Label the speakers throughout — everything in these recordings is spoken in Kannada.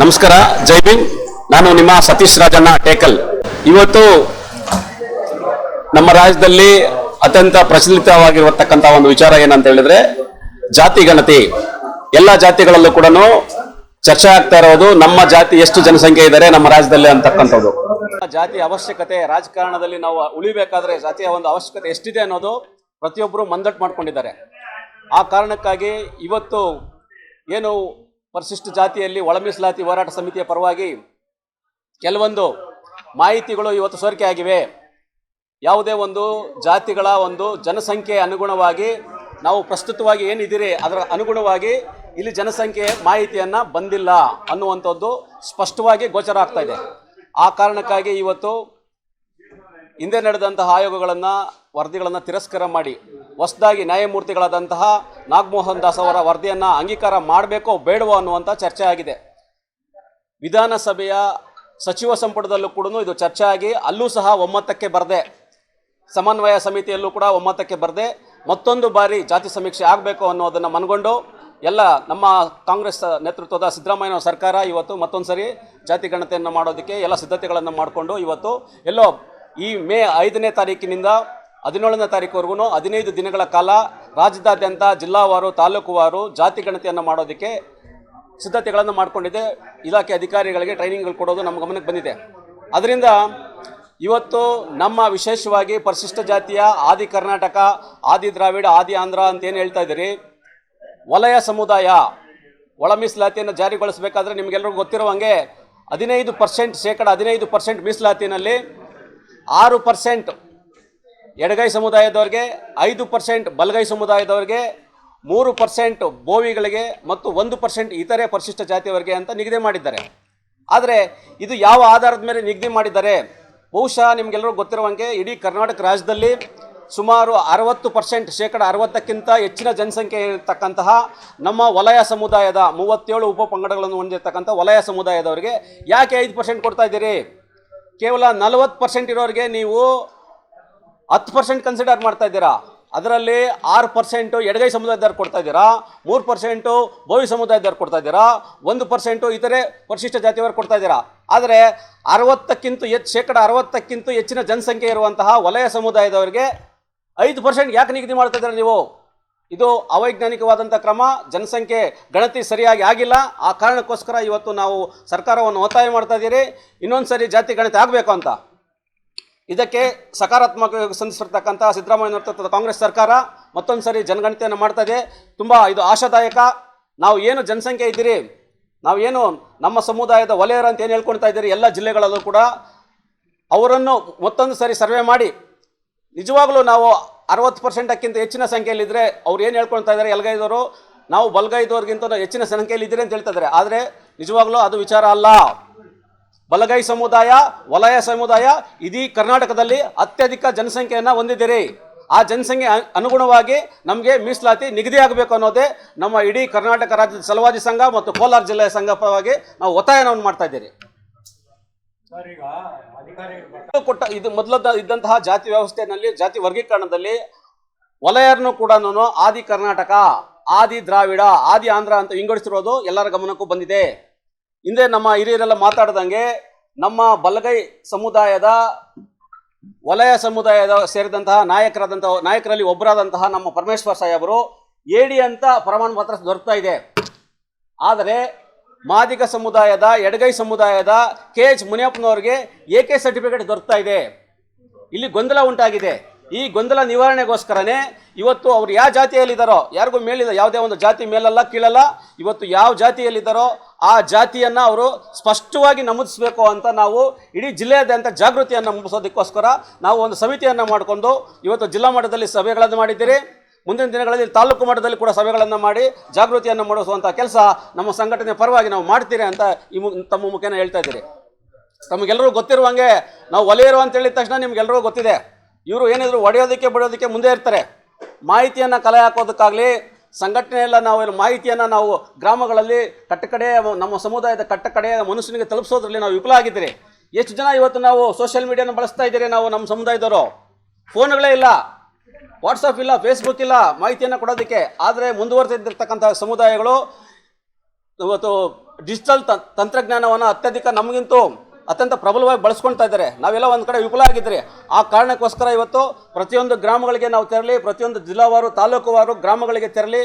Speaker 1: ನಮಸ್ಕಾರ, ಜೈ ನಾನು ನಿಮ್ಮ ಸತೀಶ್ ರಾಜಣ್ಣ ಟೇಕಲ್. ಇವತ್ತು ನಮ್ಮ ರಾಜ್ಯದಲ್ಲಿ ಅತ್ಯಂತ ಪ್ರಚಲಿತವಾಗಿರತಕ್ಕಂಥ ಒಂದು ವಿಚಾರ ಏನಂತ ಹೇಳಿದ್ರೆ, ಜಾತಿ ಗಣತಿ. ಎಲ್ಲ ಜಾತಿಗಳಲ್ಲೂ ಕೂಡ ಚರ್ಚೆ ಆಗ್ತಾ ಇರೋದು ನಮ್ಮ ಜಾತಿ ಎಷ್ಟು ಜನಸಂಖ್ಯೆ ಇದ್ದಾರೆ ನಮ್ಮ ರಾಜ್ಯದಲ್ಲಿ ಅಂತಕ್ಕಂಥದ್ದು. ಜಾತಿ ಅವಶ್ಯಕತೆ, ರಾಜಕಾರಣದಲ್ಲಿ ನಾವು ಉಳಿಬೇಕಾದ್ರೆ ಜಾತಿಯ ಒಂದು ಅವಶ್ಯಕತೆ ಎಷ್ಟಿದೆ ಅನ್ನೋದು ಪ್ರತಿಯೊಬ್ಬರು ಮಂದಟ್ಟು ಮಾಡ್ಕೊಂಡಿದ್ದಾರೆ. ಆ ಕಾರಣಕ್ಕಾಗಿ ಇವತ್ತು ಏನು ಪರಿಶಿಷ್ಟ ಜಾತಿಯಲ್ಲಿ ಒಳಮೀಸಲಾತಿ ಹೋರಾಟ ಸಮಿತಿಯ ಪರವಾಗಿ ಕೆಲವೊಂದು ಮಾಹಿತಿಗಳು ಇವತ್ತು ಸೋರಿಕೆ ಆಗಿವೆ. ಯಾವುದೇ ಒಂದು ಜಾತಿಗಳ ಒಂದು ಜನಸಂಖ್ಯೆ ಅನುಗುಣವಾಗಿ ನಾವು ಪ್ರಸ್ತುತವಾಗಿ ಏನಿದ್ದೀರಿ, ಅದರ ಅನುಗುಣವಾಗಿ ಇಲ್ಲಿ ಜನಸಂಖ್ಯೆ ಮಾಹಿತಿಯನ್ನು ಬಂದಿಲ್ಲ ಅನ್ನುವಂಥದ್ದು ಸ್ಪಷ್ಟವಾಗಿ ಗೋಚರ ಆಗ್ತಾ ಇದೆ. ಆ ಕಾರಣಕ್ಕಾಗಿ ಇವತ್ತು ಹಿಂದೆ ನಡೆದಂತಹ ಆಯೋಗಗಳನ್ನು ವರದಿಗಳನ್ನು ತಿರಸ್ಕಾರ ಮಾಡಿ ಹೊಸದಾಗಿ ನ್ಯಾಯಮೂರ್ತಿಗಳಾದಂತಹ ನಾಗಮೋಹನ್ ದಾಸ್ ಅವರ ವರದಿಯನ್ನು ಅಂಗೀಕಾರ ಮಾಡಬೇಕೋ ಬೇಡವೋ ಅನ್ನುವಂಥ ಚರ್ಚೆ ಆಗಿದೆ. ವಿಧಾನಸಭೆಯ ಸಚಿವ ಸಂಪುಟದಲ್ಲೂ ಕೂಡ ಇದು ಚರ್ಚೆ ಆಗಿ ಅಲ್ಲೂ ಸಹ ಒಮ್ಮತಕ್ಕೆ ಬರದೆ. ಸಮನ್ವಯ ಸಮಿತಿಯಲ್ಲೂ ಕೂಡ ಒಮ್ಮತಕ್ಕೆ ಬರದೆ. ಮತ್ತೊಂದು ಬಾರಿ ಜಾತಿ ಸಮೀಕ್ಷೆ ಆಗಬೇಕು ಅನ್ನೋದನ್ನು ಮನಗೊಂಡು ಎಲ್ಲ ನಮ್ಮ ಕಾಂಗ್ರೆಸ್ ನೇತೃತ್ವದ ಸಿದ್ದರಾಮಯ್ಯ ಸರ್ಕಾರ ಇವತ್ತು ಮತ್ತೊಂದು ಸರಿ ಜಾತಿ ಗಣತೆಯನ್ನು ಮಾಡೋದಕ್ಕೆ ಎಲ್ಲ ಸಿದ್ಧತೆಗಳನ್ನು ಮಾಡಿಕೊಂಡು ಇವತ್ತು ಎಲ್ಲೋ ಈ ಮೇ ಐದನೇ ತಾರೀಕಿನಿಂದ ಹದಿನೇಳನೇ ತಾರೀಕುವರೆಗೂ ಹದಿನೈದು ದಿನಗಳ ಕಾಲ ರಾಜ್ಯದಾದ್ಯಂತ ಜಿಲ್ಲಾವಾರು, ತಾಲೂಕುವಾರು ಜಾತಿ ಗಣತಿಯನ್ನು ಮಾಡೋದಕ್ಕೆ ಸಿದ್ಧತೆಗಳನ್ನು ಮಾಡಿಕೊಂಡಿದೆ. ಇಲಾಖೆ ಅಧಿಕಾರಿಗಳಿಗೆ ಟ್ರೈನಿಂಗ್ಗಳು ಕೊಡೋದು ನಮ್ಮ ಗಮನಕ್ಕೆ ಬಂದಿದೆ. ಅದರಿಂದ ಇವತ್ತು ನಮ್ಮ ವಿಶೇಷವಾಗಿ ಪರಿಶಿಷ್ಟ ಜಾತಿಯ ಆದಿ ಕರ್ನಾಟಕ, ಆದಿ ದ್ರಾವಿಡ, ಆದಿ ಆಂಧ್ರ ಅಂತ ಏನು ಹೇಳ್ತಾ ಇದ್ದೀರಿ? ವಲಯ ಸಮುದಾಯ ಒಳ ಮೀಸಲಾತಿಯನ್ನು ಜಾರಿಗೊಳಿಸಬೇಕಾದ್ರೆ ನಿಮಗೆಲ್ಲರಿಗೂ ಗೊತ್ತಿರುವಂಗೆ ಹದಿನೈದು ಪರ್ಸೆಂಟ್ ಶೇಕಡ ಹದಿನೈದು ಪರ್ಸೆಂಟ್ ಮೀಸಲಾತಿನಲ್ಲಿ ಆರು ಪರ್ಸೆಂಟ್ ಎಡಗೈ ಸಮುದಾಯದವ್ರಿಗೆ ಐದು ಪರ್ಸೆಂಟ್, ಬಲಗೈ ಸಮುದಾಯದವ್ರಿಗೆ ಮೂರು ಪರ್ಸೆಂಟ್ ಬೋವಿಗಳಿಗೆ ಮತ್ತು ಒಂದು ಪರ್ಸೆಂಟ್ ಇತರೆ ಪರಿಶಿಷ್ಟ ಜಾತಿಯವರಿಗೆ ಅಂತ ನಿಗದಿ ಮಾಡಿದ್ದಾರೆ. ಆದರೆ ಇದು ಯಾವ ಆಧಾರದ ಮೇಲೆ ನಿಗದಿ ಮಾಡಿದ್ದಾರೆ? ಬಹುಶಃ ನಿಮಗೆಲ್ಲರೂ ಗೊತ್ತಿರುವಂಗೆ ಇಡೀ ಕರ್ನಾಟಕ ರಾಜ್ಯದಲ್ಲಿ ಸುಮಾರು ಅರವತ್ತು ಪರ್ಸೆಂಟ್, ಶೇಕಡ ಅರವತ್ತಕ್ಕಿಂತ ಹೆಚ್ಚಿನ ಜನಸಂಖ್ಯೆ ಇರತಕ್ಕಂತಹ ನಮ್ಮ ವಲಯ ಸಮುದಾಯದ ಮೂವತ್ತೇಳು ಉಪ ಪಂಗಡಗಳನ್ನು ಹೊಂದಿರತಕ್ಕಂಥ ವಲಯ ಸಮುದಾಯದವರಿಗೆ ಯಾಕೆ ಐದು ಪರ್ಸೆಂಟ್ ಕೊಡ್ತಾ ಇದ್ದೀರಿ? ಕೇವಲ ನಲವತ್ತು ಪರ್ಸೆಂಟ್ ಇರೋರಿಗೆ ನೀವು ಹತ್ತು ಪರ್ಸೆಂಟ್ ಕನ್ಸಿಡರ್ ಮಾಡ್ತಾ ಇದ್ದೀರಾ? ಅದರಲ್ಲಿ ಆರು ಪರ್ಸೆಂಟು ಎಡಗೈ ಸಮುದಾಯದವ್ರು ಕೊಡ್ತಾ ಇದ್ದೀರಾ? ಮೂರು ಪರ್ಸೆಂಟು ಭೋವಿ ಸಮುದಾಯದವ್ರು ಕೊಡ್ತಾ ಇದ್ದೀರಾ? ಒಂದು ಪರ್ಸೆಂಟು ಇತರೆ ಪರಿಶಿಷ್ಟ ಜಾತಿಯವರು ಕೊಡ್ತಾ ಇದ್ದೀರಾ? ಆದರೆ ಅರವತ್ತಕ್ಕಿಂತ ಹೆಚ್ಚು ಶೇಕಡ ಅರವತ್ತಕ್ಕಿಂತ ಹೆಚ್ಚಿನ ಜನಸಂಖ್ಯೆ ಇರುವಂತಹ ವಲಯ ಸಮುದಾಯದವರಿಗೆ ಐದು ಪರ್ಸೆಂಟ್ ಯಾಕೆ ನಿಗದಿ ಮಾಡ್ತಾ ಇದ್ದೀರಾ ನೀವು? ಇದು ಅವೈಜ್ಞಾನಿಕವಾದಂಥ ಕ್ರಮ, ಜನಸಂಖ್ಯೆ ಗಣತಿ ಸರಿಯಾಗಿ ಆಗಿಲ್ಲ. ಆ ಕಾರಣಕ್ಕೋಸ್ಕರ ಇವತ್ತು ನಾವು ಸರ್ಕಾರವನ್ನು ಒತ್ತಾಯ ಮಾಡ್ತಾ ಇದ್ದೀರಿ. ಇನ್ನೊಂದು ಸರಿ ಜಾತಿ ಗಣತಿ ಆಗಬೇಕು ಅಂತ. ಇದಕ್ಕೆ ಸಕಾರಾತ್ಮಕ ಸಂಧಿಸಿರ್ತಕ್ಕಂಥ ಸಿದ್ದರಾಮಯ್ಯ ಕಾಂಗ್ರೆಸ್ ಸರ್ಕಾರ ಮತ್ತೊಂದು ಸರಿ ಜನಗಣತಿಯನ್ನು ಮಾಡ್ತಾ ಇದೆ ತುಂಬ ಇದು ಆಶಾದಾಯಕ. ನಾವು ಏನು ಜನಸಂಖ್ಯೆ ಇದ್ದೀರಿ, ನಾವು ಏನು ನಮ್ಮ ಸಮುದಾಯದ ವಲಯರು ಅಂತ ಏನು ಹೇಳ್ಕೊಳ್ತಾ ಇದ್ದೀರಿ, ಎಲ್ಲ ಜಿಲ್ಲೆಗಳಲ್ಲೂ ಕೂಡ ಅವರನ್ನು ಮತ್ತೊಂದು ಸರಿ ಸರ್ವೆ ಮಾಡಿ. ನಿಜವಾಗ್ಲೂ ನಾವು ಅರವತ್ತು ಪರ್ಸೆಂಟಕ್ಕಿಂತ ಹೆಚ್ಚಿನ ಸಂಖ್ಯೆಯಲ್ಲಿದ್ದರೆ ಅವ್ರು ಏನು ಹೇಳ್ಕೊಳ್ತಾ ಇದ್ದಾರೆ ಎಲ್ಗೈದವರು ನಾವು ಬಲ್ಗೈದವ್ರಿಗಿಂತ ಹೆಚ್ಚಿನ ಸಂಖ್ಯೆಯಲ್ಲಿದ್ದೀರಿ ಅಂತ ಹೇಳ್ತಾ ಇದ್ದಾರೆ. ಆದರೆ ನಿಜವಾಗ್ಲೂ ಅದು ವಿಚಾರ ಅಲ್ಲ. ಬಲಗೈ ಸಮುದಾಯ, ವಲಯ ಸಮುದಾಯ ಇದೀ ಕರ್ನಾಟಕದಲ್ಲಿ ಅತ್ಯಧಿಕ ಜನಸಂಖ್ಯೆಯನ್ನು ಹೊಂದಿದ್ದೀರಿ. ಆ ಜನಸಂಖ್ಯೆ ಅನುಗುಣವಾಗಿ ನಮಗೆ ಮೀಸಲಾತಿ ನಿಗದಿಯಾಗಬೇಕು ಅನ್ನೋದೇ ನಮ್ಮ ಇಡೀ ಕರ್ನಾಟಕ ರಾಜ್ಯದ ಸಲವಾದಿ ಸಂಘ ಮತ್ತು ಕೋಲಾರ ಜಿಲ್ಲೆಯ ಸಂಘ ಪರವಾಗಿ ನಾವು ಒತ್ತಾಯನವನ್ನು ಮಾಡ್ತಾ ಇದ್ದೀರಿ. ಇದು ಕೊಟ್ಟ, ಇದು ಮೊದಲ ಇದ್ದಂತಹ ಜಾತಿ ವ್ಯವಸ್ಥೆಯಲ್ಲಿ ಜಾತಿ ವರ್ಗೀಕರಣದಲ್ಲಿ ವಲಯರನ್ನು ಕೂಡ ಆದಿ ಕರ್ನಾಟಕ, ಆದಿ ದ್ರಾವಿಡ, ಆದಿ ಆಂಧ್ರ ಅಂತ ವಿಂಗಡಿಸಿರೋದು ಎಲ್ಲರ ಗಮನಕ್ಕೂ ಬಂದಿದೆ. ಹಿಂದೆ ನಮ್ಮ ಹಿರಿಯರೆಲ್ಲ ಮಾತಾಡ್ದಂಗೆ ನಮ್ಮ ಬಲಗೈ ಸಮುದಾಯದ, ವಲಯ ಸಮುದಾಯದ ಸೇರಿದಂತಹ ನಾಯಕರಾದಂತಹ ನಾಯಕರಲ್ಲಿ ಒಬ್ಬರಾದಂತಹ ನಮ್ಮ ಪರಮೇಶ್ವರ್ ಸಾಹೇಬರು ಎಡಿ ಅಂತ ಪ್ರಮಾಣ ಪತ್ರ ದೊರಕ್ತಾ ಇದೆ. ಆದರೆ ಮಾದಿಗ ಸಮುದಾಯದ, ಎಡಗೈ ಸಮುದಾಯದ ಕೆ ಎಚ್ ಮುನಿಯಪ್ಪನವರಿಗೆ ಎ ಕೆ ಸರ್ಟಿಫಿಕೇಟ್ ದೊರಕ್ತಾ ಇದೆ. ಇಲ್ಲಿ ಗೊಂದಲ ಉಂಟಾಗಿದೆ. ಈ ಗೊಂದಲ ನಿವಾರಣೆಗೋಸ್ಕರನೇ ಇವತ್ತು ಅವ್ರು ಯಾವ ಜಾತಿಯಲ್ಲಿದ್ದಾರೋ, ಯಾರಿಗೂ ಮೇಲಿದ ಯಾವುದೇ ಒಂದು ಜಾತಿ ಮೇಲಲ್ಲ, ಕೀಳಲ್ಲ, ಇವತ್ತು ಯಾವ ಜಾತಿಯಲ್ಲಿದ್ದಾರೋ ಆ ಜಾತಿಯನ್ನು ಅವರು ಸ್ಪಷ್ಟವಾಗಿ ನಮೂದಿಸಬೇಕು ಅಂತ ನಾವು ಇಡೀ ಜಿಲ್ಲೆಯಾದ್ಯಂತ ಜಾಗೃತಿಯನ್ನು ಮೂಡಿಸೋದಕ್ಕೋಸ್ಕರ ನಾವು ಒಂದು ಸಮಿತಿಯನ್ನು ಮಾಡಿಕೊಂಡು ಇವತ್ತು ಜಿಲ್ಲಾ ಮಟ್ಟದಲ್ಲಿ ಸಭೆಗಳನ್ನು ಮಾಡಿದ್ದೀರಿ. ಮುಂದಿನ ದಿನಗಳಲ್ಲಿ ತಾಲೂಕು ಮಟ್ಟದಲ್ಲಿ ಕೂಡ ಸಭೆಗಳನ್ನು ಮಾಡಿ ಜಾಗೃತಿಯನ್ನು ಮೂಡಿಸುವಂಥ ಕೆಲಸ ನಮ್ಮ ಸಂಘಟನೆ ಪರವಾಗಿ ನಾವು ಮಾಡ್ತೀರಿ ಅಂತ ಈ ತಮ್ಮ ಮುಖೇನ ಹೇಳ್ತಾ ಇದ್ದೀರಿ. ತಮಗೆಲ್ಲರೂ ಗೊತ್ತಿರುವಂಗೆ ನಾವು ಒಲೆಯರು ಅಂತ ಹೇಳಿದ ತಕ್ಷಣ ನಿಮ್ಗೆಲ್ಲರೂ ಗೊತ್ತಿದೆ. ಇವರು ಏನಿದ್ರು ಒಡೆಯೋದಕ್ಕೆ ಬಿಡೋದಕ್ಕೆ ಮುಂದೆ ಇರ್ತಾರೆ. ಮಾಹಿತಿಯನ್ನು ಕಲೆ ಹಾಕೋದಕ್ಕಾಗಲಿ ಸಂಘಟನೆ ಎಲ್ಲ ನಾವು ಮಾಹಿತಿಯನ್ನು ನಾವು ಗ್ರಾಮಗಳಲ್ಲಿ ಕಟ್ಟಕಡೆ, ನಮ್ಮ ಸಮುದಾಯದ ಕಟ್ಟಕಡೆಯ ಮನುಷ್ಯನಿಗೆ ತಲುಪಿಸೋದ್ರಲ್ಲಿ ನಾವು ವಿಫಲ ಆಗಿದ್ದೀರಿ. ಎಷ್ಟು ಜನ ಇವತ್ತು ನಾವು ಸೋಷಿಯಲ್ ಮೀಡಿಯಾನ ಬಳಸ್ತಾ ಇದ್ದೀರಿ ನಾವು ನಮ್ಮ ಸಮುದಾಯದವರು? ಫೋನ್ಗಳೇ ಇಲ್ಲ ವಾಟ್ಸಪ್ ಇಲ್ಲ ಫೇಸ್ಬುಕ್ ಇಲ್ಲ, ಮಾಹಿತಿಯನ್ನು ಕೊಡೋದಕ್ಕೆ. ಆದರೆ ಮುಂದುವರೆದಿರ್ತಕ್ಕಂಥ ಸಮುದಾಯಗಳು ಇವತ್ತು ಡಿಜಿಟಲ್ ತಂತ್ರಜ್ಞಾನವನ್ನು ಅತ್ಯಧಿಕ ನಮಗಿಂತೂ ಅತ್ಯಂತ ಪ್ರಬಲವಾಗಿ ಬಳಸ್ಕೊಳ್ತಾ ಇದ್ದಾರೆ. ನಾವೆಲ್ಲ ಒಂದು ಕಡೆ ವಿಫಲ ಆಗಿದ್ದರೆ ಆ ಕಾರಣಕ್ಕೋಸ್ಕರ ಇವತ್ತು ಪ್ರತಿಯೊಂದು ಗ್ರಾಮಗಳಿಗೆ ನಾವು ತೆರಳಿ ಪ್ರತಿಯೊಂದು ಜಿಲ್ಲಾವಾರು, ತಾಲೂಕುವಾರು ಗ್ರಾಮಗಳಿಗೆ ತೆರಳಿ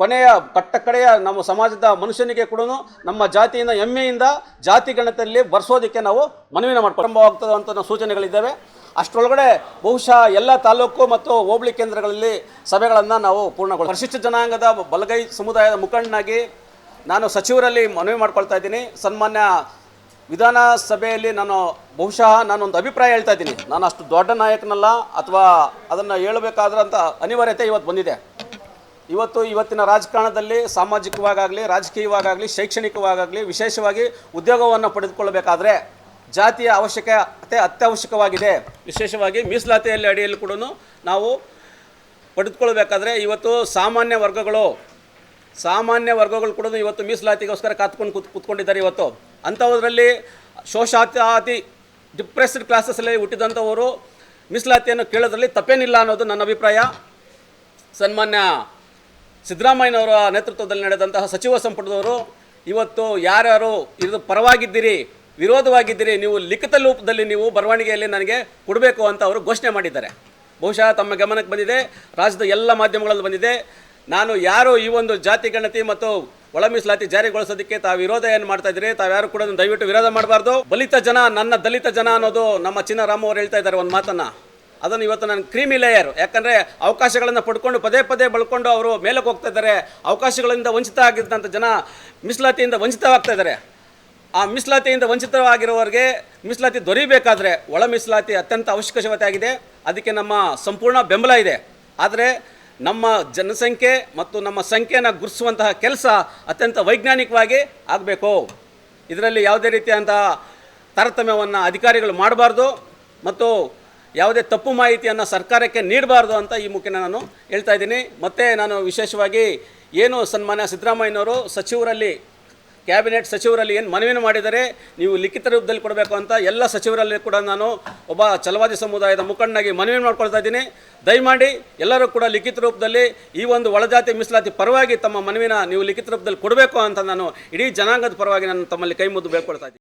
Speaker 1: ಕೊನೆಯ ಕಟ್ಟ ಕಡೆಯ ನಮ್ಮ ಸಮಾಜದ ಮನುಷ್ಯನಿಗೆ ಕೂಡ ನಮ್ಮ ಜಾತಿಯಿಂದ ಹೆಮ್ಮೆಯಿಂದ ಜಾತಿ ಗಣತೆಯಲ್ಲಿ ಬರ್ಸೋದಕ್ಕೆ ನಾವು ಮನವಿನ ಮಾಡ್ಕೊಂಡಾಗ್ತದೆ ಅಂತ ಸೂಚನೆಗಳಿದ್ದಾವೆ. ಅಷ್ಟರೊಳಗಡೆ ಬಹುಶಃ ಎಲ್ಲ ತಾಲೂಕು ಮತ್ತು ಹೋಬಳಿ ಕೇಂದ್ರಗಳಲ್ಲಿ ಸಭೆಗಳನ್ನು ನಾವು ಪೂರ್ಣಗೊಳಿಸ ಪರಿಶಿಷ್ಟ ಜನಾಂಗದ ಬಲಗೈ ಸಮುದಾಯದ ಮುಖಂಡನಾಗಿ ನಾನು ಸಚಿವರಲ್ಲಿ ಮನವಿ ಮಾಡ್ಕೊಳ್ತಾ ಇದ್ದೀನಿ. ಸನ್ಮಾನ್ಯ ವಿಧಾನಸಭೆಯಲ್ಲಿ ನಾನು ಬಹುಶಃ ನಾನೊಂದು ಅಭಿಪ್ರಾಯ ಹೇಳ್ತಾ ಇದ್ದೀನಿ. ನಾನು ಅಷ್ಟು ದೊಡ್ಡ ನಾಯಕನಲ್ಲ, ಅಥವಾ ಅದನ್ನು ಹೇಳಬೇಕಾದ್ರಂಥ ಅನಿವಾರ್ಯತೆ ಇವತ್ತು ಬಂದಿದೆ. ಇವತ್ತು ಇವತ್ತಿನ ರಾಜಕಾರಣದಲ್ಲಿ ಸಾಮಾಜಿಕವಾಗಲಿ ರಾಜಕೀಯವಾಗಲಿ ಶೈಕ್ಷಣಿಕವಾಗಲಿ ವಿಶೇಷವಾಗಿ ಉದ್ಯೋಗವನ್ನು ಪಡೆದುಕೊಳ್ಳಬೇಕಾದ್ರೆ ಜಾತಿಯ ಅವಶ್ಯಕತೆ ಅತ್ಯವಶ್ಯಕವಾಗಿದೆ. ವಿಶೇಷವಾಗಿ ಮೀಸಲಾತಿಯಲ್ಲಿ ಅಡಿಯಲ್ಲಿ ಕೂಡ ನಾವು ಪಡೆದುಕೊಳ್ಬೇಕಾದ್ರೆ ಇವತ್ತು ಸಾಮಾನ್ಯ ವರ್ಗಗಳು ಸಾಮಾನ್ಯ ವರ್ಗಗಳು ಕೂಡ ಇವತ್ತು ಮೀಸಲಾತಿಗೋಸ್ಕರ ಕಾತ್ಕೊಂಡು ಕೂತ್, ಕೂತ್ಕೊಂಡಿದ್ದಾರೆ ಇವತ್ತು. ಅಂಥದ್ರಲ್ಲಿ ಶೋಷಾತಿ ಡಿಪ್ರೆಸ್ಡ್ ಕ್ಲಾಸಸ್ಸಲ್ಲಿ ಹುಟ್ಟಿದಂಥವರು ಮೀಸಲಾತಿಯನ್ನು ಕೇಳೋದ್ರಲ್ಲಿ ತಪ್ಪೇನಿಲ್ಲ ಅನ್ನೋದು ನನ್ನ ಅಭಿಪ್ರಾಯ. ಸನ್ಮಾನ್ಯ ಸಿದ್ದರಾಮಯ್ಯನವರ ನೇತೃತ್ವದಲ್ಲಿ ನಡೆದಂತಹ ಸಚಿವ ಸಂಪುಟದವರು, ಇವತ್ತು ಯಾರ್ಯಾರು ಇದು ಪರವಾಗಿದ್ದೀರಿ, ವಿರೋಧವಾಗಿದ್ದೀರಿ, ನೀವು ಲಿಖಿತ ರೂಪದಲ್ಲಿ ನೀವು ಬರವಣಿಗೆಯಲ್ಲಿ ನನಗೆ ಕೊಡಬೇಕು ಅಂತ ಅವರು ಘೋಷಣೆ ಮಾಡಿದ್ದಾರೆ. ಬಹುಶಃ ತಮ್ಮ ಗಮನಕ್ಕೆ ಬಂದಿದೆ, ರಾಜ್ಯದ ಎಲ್ಲ ಮಾಧ್ಯಮಗಳಲ್ಲಿ ಬಂದಿದೆ. ನಾನು ಯಾರು ಈ ಒಂದು ಜಾತಿ ಗಣತಿ ಮತ್ತು ಒಳ ಮೀಸಲಾತಿ ಜಾರಿಗೊಳಿಸೋದಕ್ಕೆ ತಾವು ವಿರೋಧ ಏನು ಮಾಡ್ತಾ ಇದ್ರಿ ತಾವ್ಯಾರು ಕೂಡ ದಯವಿಟ್ಟು ವಿರೋಧ ಮಾಡಬಾರ್ದು. ಬಲಿತ ಜನ, ನನ್ನ ದಲಿತ ಜನ ಅನ್ನೋದು ನಮ್ಮ ಚಿನ್ನರಾಮ ಅವರು ಹೇಳ್ತಾ ಇದ್ದಾರೆ ಒಂದು ಮಾತನ್ನ. ಅದನ್ನು ಇವತ್ತು ನಾನು ಕ್ರೀಮಿ ಲೇಯರ್ ಯಾಕಂದರೆ ಅವಕಾಶಗಳನ್ನು ಪಡ್ಕೊಂಡು ಪದೇ ಪದೇ ಬಳ್ಕೊಂಡು ಅವರು ಮೇಲಕ್ಕೆ ಹೋಗ್ತಾ ಇದ್ದಾರೆ. ಅವಕಾಶಗಳಿಂದ ವಂಚಿತ ಆಗಿದ್ದಂಥ ಜನ ಮೀಸಲಾತಿಯಿಂದ ವಂಚಿತವಾಗ್ತಾ ಇದ್ದಾರೆ. ಆ ಮೀಸಲಾತಿಯಿಂದ ವಂಚಿತವಾಗಿರುವವರಿಗೆ ಮೀಸಲಾತಿ ದೊರೀಬೇಕಾದ್ರೆ ಒಳ ಮೀಸಲಾತಿ ಅತ್ಯಂತ ಅವಶ್ಯಕತೆ ಆಗಿದೆ. ಅದಕ್ಕೆ ನಮ್ಮ ಸಂಪೂರ್ಣ ಬೆಂಬಲ ಇದೆ. ಆದರೆ ನಮ್ಮ ಜನಸಂಖ್ಯೆ ಮತ್ತು ನಮ್ಮ ಸಂಖ್ಯೆಯನ್ನು ಗುರುಸುವಂತಹ ಕೆಲಸ ಅತ್ಯಂತ ವೈಜ್ಞಾನಿಕವಾಗಿ ಆಗಬೇಕು. ಇದರಲ್ಲಿ ಯಾವುದೇ ರೀತಿಯಾದಂತಹ ತಾರತಮ್ಯವನ್ನು ಅಧಿಕಾರಿಗಳು ಮಾಡಬಾರ್ದು ಮತ್ತು ಯಾವುದೇ ತಪ್ಪು ಮಾಹಿತಿಯನ್ನು ಸರ್ಕಾರಕ್ಕೆ ನೀಡಬಾರ್ದು ಅಂತ ಈ ಮುಖೇನ ನಾನು ಹೇಳ್ತಾ ಇದ್ದೀನಿ. ಮತ್ತು ನಾನು ವಿಶೇಷವಾಗಿ ಏನು ಸನ್ಮಾನ್ಯ ಸಿದ್ದರಾಮಯ್ಯನವರು ಸಚಿವರಲ್ಲಿ ಕ್ಯಾಬಿನೆಟ್ ಸಚಿವರಲ್ಲಿ ಏನು ಮನವಿಯನ್ನು ಮಾಡಿದರೆ ನೀವು ಲಿಖಿತ ರೂಪದಲ್ಲಿ ಕೊಡಬೇಕು ಅಂತ ಎಲ್ಲ ಸಚಿವರಲ್ಲಿ ಕೂಡ ನಾನು ಒಬ್ಬ ಚಲವಾದಿ ಸಮುದಾಯದ ಮುಖಂಡನಾಗಿ ಮನವಿ ಮಾಡ್ಕೊಳ್ತಾ ಇದ್ದೀನಿ. ದಯಮಾಡಿ ಎಲ್ಲರೂ ಕೂಡ ಲಿಖಿತ ರೂಪದಲ್ಲಿ ಈ ಒಂದು ಒಳಜಾತಿ ಮೀಸಲಾತಿ ಪರವಾಗಿ ತಮ್ಮ ಮನವಿನ ನೀವು ಲಿಖಿತ ರೂಪದಲ್ಲಿ ಕೊಡಬೇಕು ಅಂತ ನಾನು ಇಡೀ ಜನಾಂಗದ ಪರವಾಗಿ ನಾನು ತಮ್ಮಲ್ಲಿ ಕೈ ಮುದ್ದು ಇದ್ದೀನಿ.